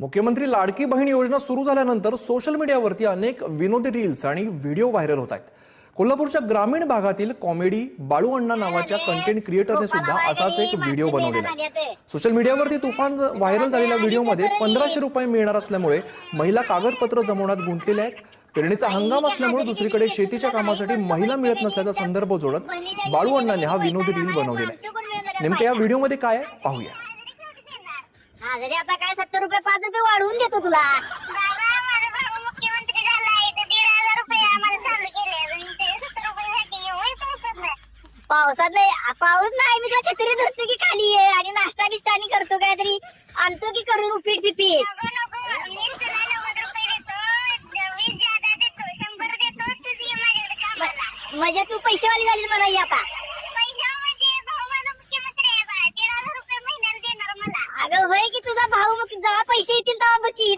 मुख्यमंत्री लाडकी बहीण योजना सुरू झाल्यानंतर सोशल मीडियावरती अनेक विनोदी रील्स आणि व्हिडिओ व्हायरल होत आहेत. कोल्हापूरच्या ग्रामीण भागातील कॉमेडी बाळू अण्णा नावाच्या कंटेंट क्रिएटरने सुद्धा असाच एक व्हिडिओ बनवलेला आहे. सोशल मीडियावरती तुफान व्हायरल झालेल्या व्हिडिओमध्ये पंधराशे रुपये मिळणार असल्यामुळे महिला कागदपत्र जमवण्यात गुंतलेल्या आहेत. पेरणीचा हंगाम असल्यामुळे दुसरीकडे शेतीच्या कामासाठी महिला मिळत नसल्याचा संदर्भ जोडत बाळू अण्णाने हा विनोदी रील बनवलेला आहे. नेमक्या या व्हिडिओमध्ये काय आहे? पाहूया. हा जरी आता काय सत्तर रुपये पाच रुपये वाढवून देतो तुला. बाबा माझा भाऊ मुख्यमंत्री झालाय तर दीड हजार रुपये आम्हाला चालू केले आणि ते सत्तर रुपयासाठी एवढे पावसात नाही. पावसात नाही आ, पाऊस नाही मी तुला छत्री धरतो की खाली आहे आणि नाश्ता बिस्टा आणि करतो काहीतरी. आणतो की करून उपीट पिपीट नको नको मी तुला नव्वद रुपये देतो. वीस ज्यादा देतो शंभर देतो तुझी माझ्याकडे कामाला. म्हणजे तू पैसेवाली झाली मला ही आता. अगं होय की तुझा भाऊ? मग जेव्हा पैसे येतील तेव्हा बघ की